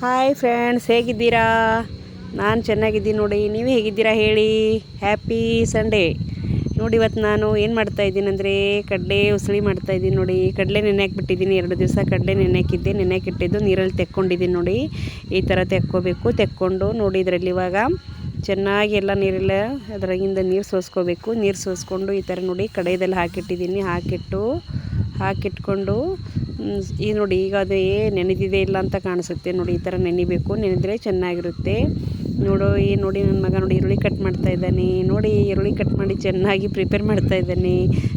Hi friends ಹೇಗಿದ್ದೀರಾ? ನಾನು ಚೆನ್ನಾಗಿದ್ದೀನಿ ನೋಡಿ, ನೀವು ಹೇಗಿದ್ದೀರಾ ಹೇಳಿ? ಹ್ಯಾಪಿ ಸಂಡೇ ನೋಡಿ ಇವತ್ತು ನಾನು ಏನು ಮಾಡ್ತಾ ಇದ್ದೀನಿ ಅಂದರೆ, ಕಡಲೆ ಉಸಳಿ ಮಾಡ್ತಾ ಇದ್ದೀನಿ ನೋಡಿ. ಕಡಲೆ ನೆನೆ ಹಾಕ್ಬಿಟ್ಟಿದ್ದೀನಿ, ಎರಡು ದಿವಸ ಕಡಲೆ ನೆನೆ ಹಾಕಿದ್ದೆ. ನೀರಲ್ಲಿ ತೆಕ್ಕೊಂಡಿದ್ದೀನಿ ನೋಡಿ. ಈ ಥರ ತೆಕ್ಕೋಬೇಕು, ತೆಕ್ಕೊಂಡು ನೋಡಿ ಇದರಲ್ಲಿ ಇವಾಗ ಚೆನ್ನಾಗಿ ಎಲ್ಲ ನೀರೆಲ್ಲ ಅದರಾಗಿಂದ ನೀರು ಸೋಸ್ಕೋಬೇಕು. ನೀರು ಸೋಸ್ಕೊಂಡು ಈ ಥರ ನೋಡಿ ಕಡೆಯದಲ್ಲಿ ಹಾಕಿಟ್ಟಿದ್ದೀನಿ. ಹಾಕಿಟ್ಟು, ಹಾಕಿಟ್ಕೊಂಡು ಈ ನೋಡಿ ಈಗ ಅದು ಏ ನೆನೆದಿದೆ ಇಲ್ಲ ಅಂತ ಕಾಣಿಸುತ್ತೆ. ನೋಡಿ ಈ ಥರ ನೆನಿಬೇಕು. ನೆನೆದ್ರೆ ಚೆನ್ನಾಗಿರುತ್ತೆ. ನೋಡು, ಈ ನೋಡಿ ನನ್ನ ಮಗ ನೋಡಿ ಈರುಳ್ಳಿ ಕಟ್ ಮಾಡ್ತಾ ಇದ್ದಾನೆ. ನೋಡಿ ಈರುಳ್ಳಿ ಕಟ್ ಮಾಡಿ ಚೆನ್ನಾಗಿ ಪ್ರಿಪೇರ್ ಮಾಡ್ತಾ ಇದ್ದಾನೆ.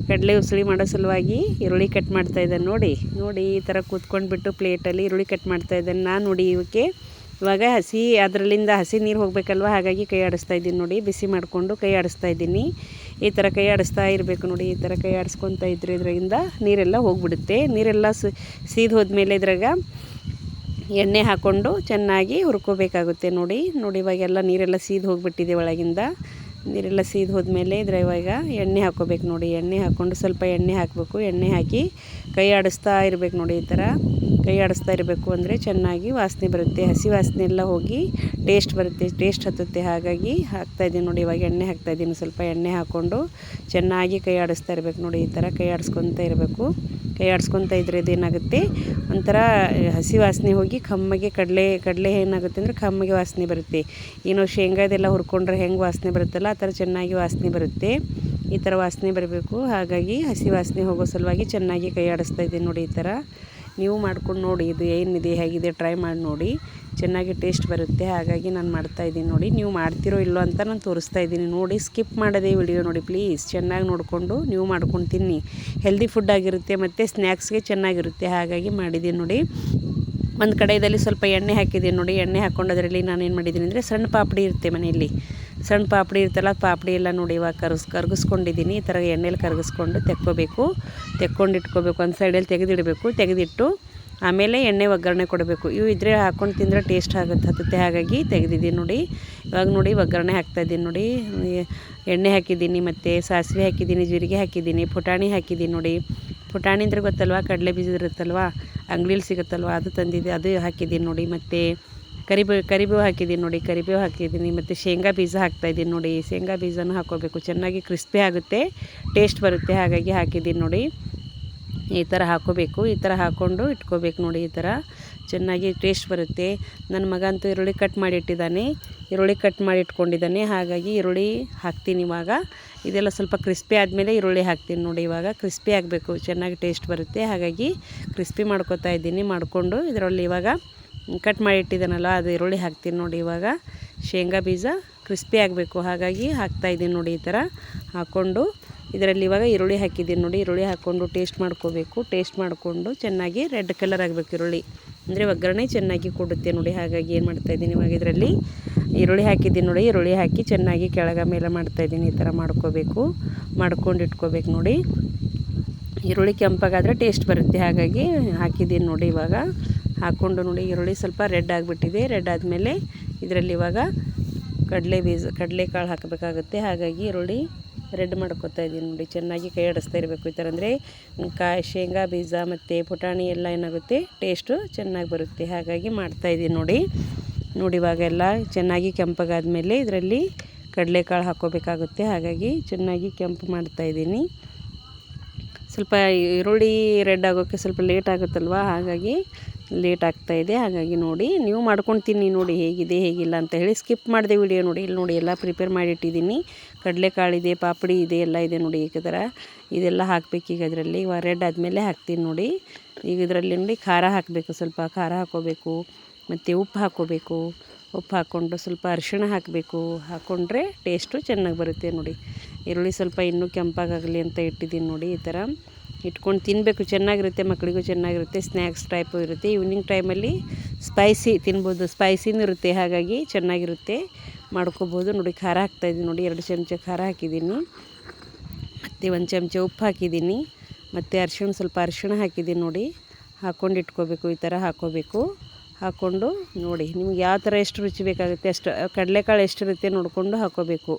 ಕಡಲೆ ಉಸುಳಿ ಮಾಡೋ ಸಲುವಾಗಿ ಈರುಳ್ಳಿ ಕಟ್ ಮಾಡ್ತಾ ಇದ್ದಾನೆ. ನೋಡಿ ನೋಡಿ ಈ ಥರ ಕೂತ್ಕೊಂಡ್ಬಿಟ್ಟು ಪ್ಲೇಟಲ್ಲಿ ಈರುಳ್ಳಿ ಕಟ್ ಮಾಡ್ತಾ ಇದ್ದಾನೆ. ನಾನು ನೋಡಿ ಇವಕ್ಕೆ ಇವಾಗ ಹಸಿ, ಅದರಲ್ಲಿಂದ ಹಸಿ ನೀರು ಹೋಗಬೇಕಲ್ವ? ಹಾಗಾಗಿ ಕೈ ಆಡಿಸ್ತಾ ಇದ್ದೀನಿ. ನೋಡಿ, ಬಿಸಿ ಮಾಡಿಕೊಂಡು ಕೈ ಆಡಿಸ್ತಾ ಇದ್ದೀನಿ. ಈ ಥರ ಕೈ ಆಡಿಸ್ತಾ ಇರಬೇಕು ನೋಡಿ, ಈ ಥರ ಕೈ ಆಡಿಸ್ಕೊತಾ ಇದ್ರೆ ಇದರಿಂದ ನೀರೆಲ್ಲ ಹೋಗ್ಬಿಡುತ್ತೆ. ನೀರೆಲ್ಲ ಸೀದ್ ಹೋದ್ಮೇಲೆ ಇದ್ರಾಗ ಎಣ್ಣೆ ಹಾಕ್ಕೊಂಡು ಚೆನ್ನಾಗಿ ಹುರ್ಕೋಬೇಕಾಗುತ್ತೆ ನೋಡಿ. ನೋಡಿ, ಇವಾಗೆಲ್ಲ ನೀರೆಲ್ಲ ಸೀದ್ ಹೋಗಿಬಿಟ್ಟಿದೆ ಒಳಗಿಂದ. ನೀರೆಲ್ಲ ಸೀದ್ ಹೋದ್ಮೇಲೆ ಇದ್ರ ಇವಾಗ ಎಣ್ಣೆ ಹಾಕ್ಕೋಬೇಕು ನೋಡಿ. ಎಣ್ಣೆ ಹಾಕ್ಕೊಂಡು ಸ್ವಲ್ಪ ಎಣ್ಣೆ ಹಾಕಬೇಕು. ಎಣ್ಣೆ ಹಾಕಿ ಕೈ ಆಡಿಸ್ತಾ ಇರಬೇಕು ನೋಡಿ ಈ ಥರ ಕೈ ಆಡಿಸ್ತಾ ಇರಬೇಕು ಅಂದರೆ ಚೆನ್ನಾಗಿ ವಾಸನೆ ಬರುತ್ತೆ. ಹಸಿ ವಾಸನೆ ಎಲ್ಲ ಹೋಗಿ ಟೇಸ್ಟ್ ಬರುತ್ತೆ. ಟೇಸ್ಟ್ ಹತ್ತುತ್ತೆ. ಹಾಗಾಗಿ ಹಾಕ್ತಾಯಿದ್ದೀನಿ ನೋಡಿ, ಇವಾಗ ಎಣ್ಣೆ ಹಾಕ್ತಾಯಿದ್ದೀನಿ ಸ್ವಲ್ಪ ಎಣ್ಣೆ ಹಾಕ್ಕೊಂಡು ಚೆನ್ನಾಗಿ ಕೈ ಆಡಿಸ್ತಾ ಇರಬೇಕು ನೋಡಿ, ಈ ಥರ ಕೈ ಆಡಿಸ್ಕೊತಾ ಇರಬೇಕು. ಕೈ ಆಡಿಸ್ಕೊತಾ ಇದ್ರೆ ಇದೇನಾಗುತ್ತೆ? ಒಂಥರ ಹಸಿ ವಾಸನೆ ಹೋಗಿ ಕಮ್ಮಗೆ ಕಡಲೆ ಕಡಲೆ ಏನಾಗುತ್ತೆ ಅಂದರೆ ಕಮ್ಮಗೆ ವಾಸನೆ ಬರುತ್ತೆ. ಏನು ಶೇಂಗಾದೆಲ್ಲ ಹುರ್ಕೊಂಡ್ರೆ ಹೆಂಗೆ ವಾಸನೆ ಬರುತ್ತಲ್ಲ, ಆ ಥರ ಚೆನ್ನಾಗಿ ವಾಸನೆ ಬರುತ್ತೆ. ಈ ಥರ ವಾಸನೆ ಬರಬೇಕು. ಹಾಗಾಗಿ ಹಸಿ ವಾಸನೆ ಹೋಗೋ ಸಲುವಾಗಿ ಚೆನ್ನಾಗಿ ಕೈ ಆಡಿಸ್ತಾ ಇದ್ದೀನಿ ನೋಡಿ, ಈ ಥರ. ನೀವು ಮಾಡ್ಕೊಂಡು ನೋಡಿ, ಇದು ಏನಿದೆ, ಹೇಗಿದೆ ಟ್ರೈ ಮಾಡಿ ನೋಡಿ. ಚೆನ್ನಾಗಿ ಟೇಸ್ಟ್ ಬರುತ್ತೆ. ಹಾಗಾಗಿ ನಾನು ಮಾಡ್ತಾ ಇದ್ದೀನಿ ನೋಡಿ. ನೀವು ಮಾಡ್ತಿರೋ ಇಲ್ಲೋ ಅಂತ ನಾನು ತೋರಿಸ್ತಾ ಇದ್ದೀನಿ. ನೋಡಿ ಸ್ಕಿಪ್ ಮಾಡೋದೇ ವಿಡಿಯೋ ನೋಡಿ ಪ್ಲೀಸ್ ಚೆನ್ನಾಗಿ ನೋಡಿಕೊಂಡು ನೀವು ಮಾಡ್ಕೊಂಡು ತಿನ್ನಿ ಹೆಲ್ದಿ ಫುಡ್ ಆಗಿರುತ್ತೆ ಮತ್ತು ಸ್ನ್ಯಾಕ್ಸ್ಗೆ ಚೆನ್ನಾಗಿರುತ್ತೆ. ಹಾಗಾಗಿ ಮಾಡಿದ್ದೀನಿ ನೋಡಿ. ಒಂದು ಕಡೆಯಲ್ಲಿ ಸ್ವಲ್ಪ ಎಣ್ಣೆ ಹಾಕಿದ್ದೀನಿ ನೋಡಿ. ಎಣ್ಣೆ ಹಾಕ್ಕೊಂಡು ಅದರಲ್ಲಿ ನಾನು ಏನು ಮಾಡಿದ್ದೀನಿ ಅಂದರೆ ಸಣ್ಣ ಪಾಪಡಿ ಇರುತ್ತೆ ಮನೆಯಲ್ಲಿ. ಸಣ್ಣ ಪಾಪಡಿ ಇರ್ತಲ್ಲ ಪಾಪಡಿ ಎಲ್ಲ ನೋಡಿ ಇವಾಗ ಕರ್ಸ್ ಕರ್ಗಿಸ್ಕೊಂಡಿದ್ದೀನಿ. ಈ ಥರ ಎಣ್ಣೆಲಿ ಕರಗಿಸ್ಕೊಂಡು ತೆಕ್ಕೋಬೇಕು. ತೆಕ್ಕೊಂಡು ಇಟ್ಕೋಬೇಕು. ಒಂದು ಸೈಡಲ್ಲಿ ತೆಗೆದಿಡಬೇಕು. ತೆಗೆದಿಟ್ಟು ಆಮೇಲೆ ಎಣ್ಣೆ ಒಗ್ಗರಣೆ ಕೊಡಬೇಕು. ಇವು ಇದ್ರೆ ಹಾಕ್ಕೊಂಡು ತಿಂದರೆ ಟೇಸ್ಟ್ ಆಗುತ್ತೆ, ಹತ್ತುತ್ತೆ. ಹಾಗಾಗಿ ತೆಗೆದಿದ್ದೀನಿ ನೋಡಿ. ಇವಾಗ ನೋಡಿ ಒಗ್ಗರಣೆ ಹಾಕ್ತಾಯಿದ್ದೀನಿ ನೋಡಿ. ಎಣ್ಣೆ ಹಾಕಿದ್ದೀನಿ ಮತ್ತು ಸಾಸಿವೆ ಹಾಕಿದ್ದೀನಿ, ಜೀರಿಗೆ ಹಾಕಿದ್ದೀನಿ, ಪುಟಾಣಿ ಹಾಕಿದ್ದೀನಿ ನೋಡಿ. ಪುಟಾಣಿ ಅಂದರೆ ಗೊತ್ತಲ್ವ? ಕಡಲೆ ಬೀಜ ಇರುತ್ತಲ್ವ? ಅಂಗಡಿಲಿ ಸಿಗುತ್ತಲ್ವ? ಅದು ತಂದಿದ್ದೆ, ಅದು ಹಾಕಿದ್ದೀನಿ ನೋಡಿ. ಮತ್ತು ಕರಿಬೇವು ಕರಿಬೇವು ಹಾಕಿದ್ದೀನಿ ನೋಡಿ, ಕರಿಬೇವು ಹಾಕಿದ್ದೀನಿ ಮತ್ತು ಶೇಂಗಾ ಬೀಜ ಹಾಕ್ತಾಯಿದ್ದೀನಿ ನೋಡಿ, ಶೇಂಗಾ ಬೀಜನೂ ಹಾಕ್ಕೋಬೇಕು. ಚೆನ್ನಾಗಿ ಕ್ರಿಸ್ಪಿ ಆಗುತ್ತೆ ಟೇಸ್ಟ್ ಬರುತ್ತೆ, ಹಾಗಾಗಿ ಹಾಕಿದ್ದೀನಿ ನೋಡಿ. ಈ ಥರ ಹಾಕೋಬೇಕು ಈ ಥರ ಹಾಕ್ಕೊಂಡು ಇಟ್ಕೋಬೇಕು ನೋಡಿ ಈ ಥರ. ಚೆನ್ನಾಗಿ ಟೇಸ್ಟ್ ಬರುತ್ತೆ. ನನ್ನ ಮಗ ಅಂತೂ ಈರುಳ್ಳಿ ಕಟ್ ಮಾಡಿ ಇಟ್ಟಿದ್ದಾನೆ ಈರುಳ್ಳಿ ಕಟ್ ಮಾಡಿ ಇಟ್ಕೊಂಡಿದ್ದಾನೆ ಹಾಗಾಗಿ ಈರುಳ್ಳಿ ಹಾಕ್ತೀನಿ ಇವಾಗ. ಇದೆಲ್ಲ ಸ್ವಲ್ಪ ಕ್ರಿಸ್ಪಿ ಆದಮೇಲೆ ಈರುಳ್ಳಿ ಹಾಕ್ತೀನಿ ನೋಡಿ ಇವಾಗ. ಕ್ರಿಸ್ಪಿ ಆಗಬೇಕು, ಚೆನ್ನಾಗಿ ಟೇಸ್ಟ್ ಬರುತ್ತೆ, ಹಾಗಾಗಿ ಕ್ರಿಸ್ಪಿ ಮಾಡ್ಕೋತಾ ಇದ್ದೀನಿ, ಮಾಡಿಕೊಂಡು ಇದರಲ್ಲಿ ಇವಾಗ ಕಟ್ ಮಾಡಿ ಇಟ್ಟಿದ್ದಾನಲ್ಲ, ಅದು ಈರುಳ್ಳಿ ಹಾಕ್ತೀನಿ ನೋಡಿ ಇವಾಗ. ಶೇಂಗಾ ಬೀಜ ಕ್ರಿಸ್ಪಿ ಆಗಬೇಕು, ಹಾಗಾಗಿ ಹಾಕ್ತಾಯಿದ್ದೀನಿ ನೋಡಿ ಈ ಥರ ಹಾಕ್ಕೊಂಡು. ಇದರಲ್ಲಿ ಇವಾಗ ಈರುಳ್ಳಿ ಹಾಕಿದ್ದೀನಿ ನೋಡಿ, ಈರುಳ್ಳಿ ಹಾಕ್ಕೊಂಡು ಟೇಸ್ಟ್ ಮಾಡ್ಕೋಬೇಕು. ಟೇಸ್ಟ್ ಮಾಡಿಕೊಂಡು ಚೆನ್ನಾಗಿ ರೆಡ್ ಕಲರ್ ಆಗಬೇಕು ಈರುಳ್ಳಿ. ಅಂದರೆ ಒಗ್ಗರಣೆ ಚೆನ್ನಾಗಿ ಕೊಡುತ್ತೆ ನೋಡಿ, ಹಾಗಾಗಿ ಏನು ಮಾಡ್ತಾಯಿದ್ದೀನಿ ಇವಾಗ ಇದರಲ್ಲಿ. ಈರುಳ್ಳಿ ಹಾಕಿದ್ದೀನಿ ನೋಡಿ, ಈರುಳ್ಳಿ ಹಾಕಿ ಚೆನ್ನಾಗಿ ಕೆಳಗ ಮೇಲೆ ಮಾಡ್ತಾಯಿದ್ದೀನಿ ಈ ಥರ ಮಾಡ್ಕೋಬೇಕು. ಮಾಡ್ಕೊಂಡು ಇಟ್ಕೋಬೇಕು ನೋಡಿ. ಈರುಳ್ಳಿ ಕೆಂಪಾಗಾದರೆ ಟೇಸ್ಟ್ ಬರುತ್ತೆ, ಹಾಗಾಗಿ ಹಾಕಿದ್ದೀನಿ ನೋಡಿ ಇವಾಗ. ಹಾಕ್ಕೊಂಡು ನೋಡಿ ಈರುಳ್ಳಿ ಸ್ವಲ್ಪ ರೆಡ್ ಆಗಿಬಿಟ್ಟಿದೆ. ರೆಡ್ ಆದಮೇಲೆ ಇದರಲ್ಲಿ ಇವಾಗ ಕಡಲೆ ಬೀಜ ಕಡಲೆಕಾಳು ಹಾಕಬೇಕಾಗುತ್ತೆ. ಹಾಗಾಗಿ ಈರುಳ್ಳಿ ರೆಡ್ ಮಾಡ್ಕೊತಾ ಇದ್ದೀನಿ ನೋಡಿ. ಚೆನ್ನಾಗಿ ಕೈ ಆಡಿಸ್ತಾ ಇರಬೇಕು ಈ ಥರ ಅಂದರೆ ಕಾಯಿ ಶೇಂಗಾ ಬೀಜ ಮತ್ತು ಪುಟಾಣಿ ಎಲ್ಲ ಏನಾಗುತ್ತೆ, ಟೇಸ್ಟು ಚೆನ್ನಾಗಿ ಬರುತ್ತೆ. ಹಾಗಾಗಿ ಮಾಡ್ತಾಯಿದ್ದೀನಿ ನೋಡಿ. ನೋಡಿ ಇವಾಗೆಲ್ಲ ಚೆನ್ನಾಗಿ ಕೆಂಪಗಾದ್ಮೇಲೆ ಇದರಲ್ಲಿ ಕಡಲೆಕಾಳು ಹಾಕ್ಕೋಬೇಕಾಗುತ್ತೆ. ಹಾಗಾಗಿ ಚೆನ್ನಾಗಿ ಕೆಂಪು ಮಾಡ್ತಾಯಿದ್ದೀನಿ ಸ್ವಲ್ಪ ಈರುಳ್ಳಿ ರೆಡ್ ಆಗೋಕ್ಕೆ ಸ್ವಲ್ಪ ಲೇಟ್ ಆಗುತ್ತಲ್ವ? ಹಾಗಾಗಿ ಲೇಟ್ ಆಗ್ತಾಯಿದೆ ಹಾಗಾಗಿ ನೋಡಿ, ನೀವು ಮಾಡ್ಕೊಂಡು ತಿನ್ನಿ ನೋಡಿ, ಹೇಗಿದೆ, ಹೇಗಿಲ್ಲ ಅಂತ ಹೇಳಿ ಸ್ಕಿಪ್ ಮಾಡಿದೆ ವಿಡಿಯೋ ನೋಡಿ. ಇಲ್ಲಿ ನೋಡಿ, ಎಲ್ಲ ಪ್ರಿಪೇರ್ ಮಾಡಿಟ್ಟಿದ್ದೀನಿ. ಕಡಲೆಕಾಳಿದೆ ಪಾಪಡಿ ಇದೆ, ಎಲ್ಲ ಇದೆ ನೋಡಿ ಈಗ ಥರ ಇದೆಲ್ಲ ಹಾಕ್ಬೇಕು ಈಗ ಅದರಲ್ಲಿ ರೆಡ್ ಆದಮೇಲೆ ಹಾಕ್ತೀನಿ ನೋಡಿ. ಈಗ ಇದರಲ್ಲಿ ನೋಡಿ ಖಾರ ಹಾಕಬೇಕು, ಸ್ವಲ್ಪ ಖಾರ ಹಾಕ್ಕೋಬೇಕು ಮತ್ತು ಉಪ್ಪು ಹಾಕೋಬೇಕು. ಉಪ್ಪು ಹಾಕ್ಕೊಂಡು ಸ್ವಲ್ಪ ಅರಿಶಿಣ ಹಾಕಬೇಕು. ಹಾಕ್ಕೊಂಡ್ರೆ ಟೇಸ್ಟು ಚೆನ್ನಾಗಿ ಬರುತ್ತೆ ನೋಡಿ. ಈರುಳ್ಳಿ ಸ್ವಲ್ಪ ಇನ್ನೂ ಕೆಂಪಾಗಲಿ ಅಂತ ಇಟ್ಟಿದ್ದೀನಿ ನೋಡಿ ಈ ಥರ. ಇಟ್ಕೊಂಡು ತಿನ್ನಬೇಕು ಚೆನ್ನಾಗಿರುತ್ತೆ ಮಕ್ಕಳಿಗೂ ಚೆನ್ನಾಗಿರುತ್ತೆ, ಸ್ನ್ಯಾಕ್ಸ್ ಟೈಪು ಇರುತ್ತೆ. ಈವ್ನಿಂಗ್ ಟೈಮಲ್ಲಿ ಸ್ಪೈಸಿ ತಿನ್ಬೋದು. ಸ್ಪೈಸಿನೂ ಇರುತ್ತೆ, ಹಾಗಾಗಿ ಚೆನ್ನಾಗಿರುತ್ತೆ. ಮಾಡ್ಕೋಬೋದು. ನೋಡಿ, ಖಾರ ಹಾಕ್ತಾಯಿದ್ದೀನಿ ನೋಡಿ, ಎರಡು ಚಮಚ ಖಾರ ಹಾಕಿದ್ದೀನಿ. ಮತ್ತು ಒಂದು ಚಮಚ ಉಪ್ಪು ಹಾಕಿದ್ದೀನಿ. ಮತ್ತು ಅರಿಶಿಣ, ಸ್ವಲ್ಪ ಅರಿಶಿಣ ಹಾಕಿದ್ದೀನಿ ನೋಡಿ. ಹಾಕ್ಕೊಂಡು ಇಟ್ಕೋಬೇಕು, ಈ ಥರ ಹಾಕ್ಕೋಬೇಕು. ಹಾಕ್ಕೊಂಡು ನೋಡಿ, ನಿಮ್ಗೆ ಯಾವ ಥರ ಎಷ್ಟು ರುಚಿ ಬೇಕಾಗುತ್ತೆ ಅಷ್ಟು, ಕಡಲೆಕಾಳು ಎಷ್ಟಿರುತ್ತೆ ನೋಡಿಕೊಂಡು ಹಾಕ್ಕೋಬೇಕು.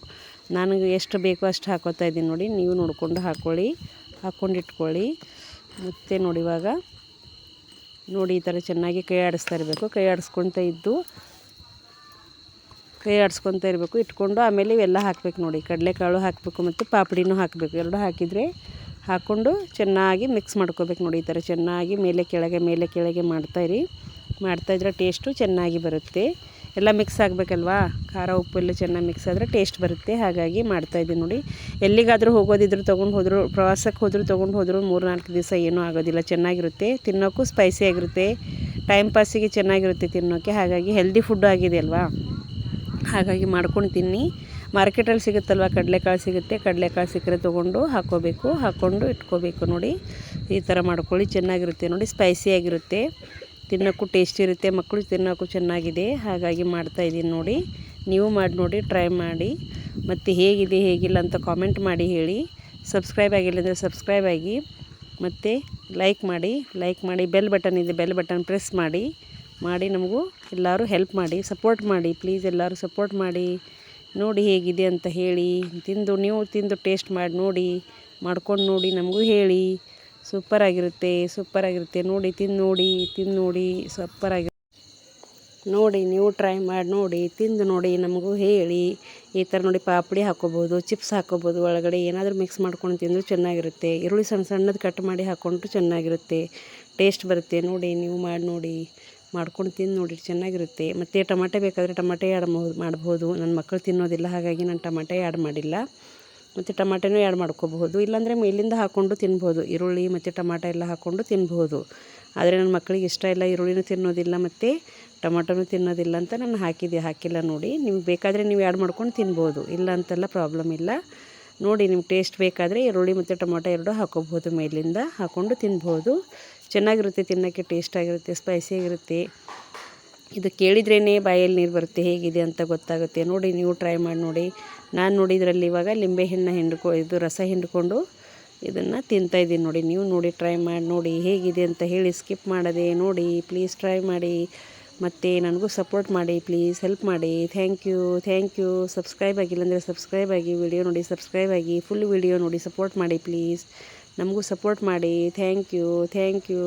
ನನಗೆ ಎಷ್ಟು ಬೇಕೋ ಅಷ್ಟು ಹಾಕೋತಾ ಇದ್ದೀನಿ ನೋಡಿ. ನೀವು ನೋಡಿಕೊಂಡು ಹಾಕ್ಕೊಳ್ಳಿ. ಹಾಕ್ಕೊಂಡು ಮತ್ತೆ ನೋಡಿ ಇವಾಗ. ನೋಡಿ ಈ ಥರ ಚೆನ್ನಾಗಿ ಕೈ ಆಡಿಸ್ತಾ ಇರಬೇಕು. ಕೈ ಆಡಿಸ್ಕೊತ ಇದ್ದು ಕೈ ಆಡಿಸ್ಕೊತ ಇರಬೇಕು. ಇಟ್ಕೊಂಡು ಆಮೇಲೆ ಇವೆಲ್ಲ ಹಾಕ್ಬೇಕು ನೋಡಿ. ಕಡಲೆಕಾಳು ಹಾಕಬೇಕು ಮತ್ತು ಪಾಪಡಿನೂ ಹಾಕಬೇಕು. ಎರಡು ಹಾಕಿದರೆ ಹಾಕ್ಕೊಂಡು ಚೆನ್ನಾಗಿ ಮಿಕ್ಸ್ ಮಾಡ್ಕೋಬೇಕು ನೋಡಿ ಈ ಥರ ಚೆನ್ನಾಗಿ ಮೇಲೆ ಕೆಳಗೆ ಮೇಲೆ ಕೆಳಗೆ ಮಾಡ್ತಾಯಿರಿ ಮಾಡ್ತಾಯಿದ್ರೆ ಟೇಸ್ಟು ಚೆನ್ನಾಗಿ ಬರುತ್ತೆ. ಎಲ್ಲ ಮಿಕ್ಸ್ ಆಗಬೇಕಲ್ವಾ? ಖಾರ, ಉಪ್ಪು ಎಲ್ಲ ಚೆನ್ನಾಗಿ ಮಿಕ್ಸ್ ಆದರೆ ಟೇಸ್ಟ್ ಬರುತ್ತೆ. ಹಾಗಾಗಿ ಮಾಡ್ತಾಯಿದ್ದೀನಿ ನೋಡಿ. ಎಲ್ಲಿಗಾದರೂ ಹೋಗೋದಿದ್ರು, ತೊಗೊಂಡು ಹೋದರೂ ಪ್ರವಾಸಕ್ಕೆ ಹೋದರೂ, ತೊಗೊಂಡು ಹೋದರೂ ಮೂರು ನಾಲ್ಕು ದಿವಸ ಏನೂ ಆಗೋದಿಲ್ಲ. ಚೆನ್ನಾಗಿರುತ್ತೆ. ತಿನ್ನೋಕ್ಕೂ ಸ್ಪೈಸಿ ಆಗಿರುತ್ತೆ. ಟೈಮ್ ಪಾಸಿಗೆ ಚೆನ್ನಾಗಿರುತ್ತೆ ತಿನ್ನೋಕ್ಕೆ. ಹಾಗಾಗಿ ಹೆಲ್ದಿ ಫುಡ್ ಆಗಿದೆ ಅಲ್ವಾ? ಹಾಗಾಗಿ ಮಾಡ್ಕೊಂಡು ತಿನ್ನಿ. ಮಾರ್ಕೆಟಲ್ಲಿ ಸಿಗುತ್ತಲ್ವ? ಕಡಲೆಕಾಳು ಸಿಗುತ್ತೆ. ಕಡಲೆಕಾಳು ಸಿಕ್ಕರೆ ತೊಗೊಂಡು ಹಾಕ್ಕೋಬೇಕು ಹಾಕ್ಕೊಂಡು ಇಟ್ಕೋಬೇಕು ನೋಡಿ. ಈ ಥರ ಮಾಡ್ಕೊಳ್ಳಿ. ಚೆನ್ನಾಗಿರುತ್ತೆ ನೋಡಿ. ಸ್ಪೈಸಿಯಾಗಿರುತ್ತೆ ತಿನ್ನೋಕ್ಕೂ ಟೇಸ್ಟಿ ಇರುತ್ತೆ ಮಕ್ಕಳು ತಿನ್ನೋಕ್ಕೂ ಚೆನ್ನಾಗಿದೆ. ಹಾಗಾಗಿ ಮಾಡ್ತಾಯಿದ್ದೀನಿ ನೋಡಿ. ನೀವು ಮಾಡಿ ನೋಡಿ ಟ್ರೈ ಮಾಡಿ. ಮತ್ತು ಹೇಗಿದೆ, ಹೇಗಿಲ್ಲ ಅಂತ ಕಾಮೆಂಟ್ ಮಾಡಿ ಹೇಳಿ. ಸಬ್ಸ್ಕ್ರೈಬ್ ಆಗಿಲ್ಲ ಅಂದರೆ ಸಬ್ಸ್ಕ್ರೈಬ್ ಆಗಿ. ಮತ್ತು ಲೈಕ್ ಮಾಡಿ ಲೈಕ್ ಮಾಡಿ ಬೆಲ್ ಬಟನ್ ಇದೆ ಬೆಲ್ ಬಟನ್ ಪ್ರೆಸ್ ಮಾಡಿ. ಮಾಡಿ ನಮಗೂ ಎಲ್ಲರೂ ಹೆಲ್ಪ್ ಮಾಡಿ ಸಪೋರ್ಟ್ ಮಾಡಿ ಪ್ಲೀಸ್ ಎಲ್ಲರೂ ಸಪೋರ್ಟ್ ಮಾಡಿ. ನೋಡಿ ಹೇಗಿದೆ ಅಂತ ಹೇಳಿ. ತಿಂದು, ನೀವು ತಿಂದು ಟೇಸ್ಟ್ ಮಾಡಿ, ನೋಡಿ. ಮಾಡ್ಕೊಂಡು ನೋಡಿ ನಮಗೂ ಹೇಳಿ. ಸೂಪರಾಗಿರುತ್ತೆ ಸೂಪರಾಗಿರುತ್ತೆ. ನೋಡಿ ತಿಂದು ನೋಡಿ ತಿಂದು ನೋಡಿ ಸೂಪರಾಗಿ ನೋಡಿ ನೀವು ಟ್ರೈ ಮಾಡಿ ನೋಡಿ, ತಿಂದು ನೋಡಿ, ನಮಗೂ ಹೇಳಿ. ಈ ಥರ ನೋಡಿ ಪಾಪಡಿ ಹಾಕ್ಕೋಬೋದು ಚಿಪ್ಸ್ ಹಾಕ್ಕೋಬೋದು ಒಳಗಡೆ ಏನಾದರೂ ಮಿಕ್ಸ್ ಮಾಡ್ಕೊಂಡು ತಿಂದರೂ ಚೆನ್ನಾಗಿರುತ್ತೆ. ಈರುಳ್ಳಿ ಸಣ್ಣ ಸಣ್ಣದು ಕಟ್ ಮಾಡಿ ಹಾಕ್ಕೊಂಡ್ರು ಚೆನ್ನಾಗಿರುತ್ತೆ. ಟೇಸ್ಟ್ ಬರುತ್ತೆ. ನೋಡಿ, ನೀವು ಮಾಡಿ ನೋಡಿ, ಮಾಡ್ಕೊಂಡು ತಿಂದು ನೋಡಿ, ಚೆನ್ನಾಗಿರುತ್ತೆ. ಮತ್ತು ಟೊಮಾಟೆ ಬೇಕಾದರೆ ಟೊಮಾಟೆ ಆ್ಯಡ್ ಮಾಡ್ಬೋದು. ನನ್ನ ಮಕ್ಕಳು ತಿನ್ನೋದಿಲ್ಲ, ಹಾಗಾಗಿ ನಾನು ಟೊಮಾಟೆ ಆ್ಯಡ್ ಮಾಡಿಲ್ಲ. ಮತ್ತು ಟಮಾಟೆನೂ ಆ್ಯಡ್ ಮಾಡ್ಕೋಬಹುದು. ಇಲ್ಲಾಂದರೆ ಮೇಲಿಂದ ಹಾಕ್ಕೊಂಡು ತಿನ್ಬೋದು ಈರುಳ್ಳಿ ಮತ್ತು ಟಮಾಟ ಎಲ್ಲ ಹಾಕ್ಕೊಂಡು ತಿನ್ಬೋದು ಆದರೆ ನನ್ನ ಮಕ್ಕಳಿಗೆ ಇಷ್ಟ ಇಲ್ಲ ಈರುಳ್ಳಿನೂ ತಿನ್ನೋದಿಲ್ಲ ಮತ್ತು ಟೊಮಾಟೊನೂ ತಿನ್ನೋದಿಲ್ಲ ಅಂತ ನಾನು ಹಾಕಿದ್ದೆ. ಹಾಕಿಲ್ಲ ನೋಡಿ. ನಿಮ್ಗೆ ಬೇಕಾದರೆ ನೀವು ಆ್ಯಡ್ ಮಾಡ್ಕೊಂಡು ತಿನ್ಬೋದು ಇಲ್ಲ ಅಂತೆಲ್ಲ ಪ್ರಾಬ್ಲಮ್ ಇಲ್ಲ. ನೋಡಿ ನಿಮ್ಗೆ ಟೇಸ್ಟ್ ಬೇಕಾದರೆ ಈರುಳ್ಳಿ ಮತ್ತು ಟೊಮಾಟೊ ಎರಡು ಹಾಕೋಬಹುದು. ಮೇಲಿಂದ ಹಾಕ್ಕೊಂಡು ತಿನ್ಬೋದು ಚೆನ್ನಾಗಿರುತ್ತೆ ತಿನ್ನೋಕ್ಕೆ ಟೇಸ್ಟಾಗಿರುತ್ತೆ ಸ್ಪೈಸಿಯಾಗಿರುತ್ತೆ ಇದು ಕೇಳಿದ್ರೇ ಬಾಯಲ್ಲಿ ನೀರು ಬರುತ್ತೆ, ಹೇಗಿದೆ ಅಂತ ಗೊತ್ತಾಗುತ್ತೆ. ನೋಡಿ, ನೀವು ಟ್ರೈ ಮಾಡಿ ನೋಡಿ. ನಾನು ನೋಡಿದ್ರಲ್ಲಿ ಇವಾಗ ಇವಾಗ ಲಿಂಬೆಹಣ್ಣು ಹಿಂಡ್ಕೊ, ಇದು ರಸ ಹಿಂಡ್ಕೊಂಡು ಇದನ್ನು ತಿಂತಾಯಿದ್ದೀನಿ ನೋಡಿ. ನೀವು ನೋಡಿ ಟ್ರೈ ಮಾಡಿ ನೋಡಿ, ಹೇಗಿದೆ ಅಂತ ಹೇಳಿ ಸ್ಕಿಪ್ ಮಾಡದೆ ನೋಡಿ. ಪ್ಲೀಸ್ ಟ್ರೈ ಮಾಡಿ. ಮತ್ತು ನನಗೂ ಸಪೋರ್ಟ್ ಮಾಡಿ ಪ್ಲೀಸ್ ಹೆಲ್ಪ್ ಮಾಡಿ. Thank you thank you subscribe ಆಗಿಲ್ಲ ಅಂದರೆ ಸಬ್ಸ್ಕ್ರೈಬ್ ಆಗಿ ವಿಡಿಯೋ ನೋಡಿ ಸಬ್ಸ್ಕ್ರೈಬ್ ಆಗಿ ಫುಲ್ ವಿಡಿಯೋ ನೋಡಿ ಸಪೋರ್ಟ್ ಮಾಡಿ ಪ್ಲೀಸ್ ನಮಗೂ ಸಪೋರ್ಟ್ ಮಾಡಿ. Thank you thank you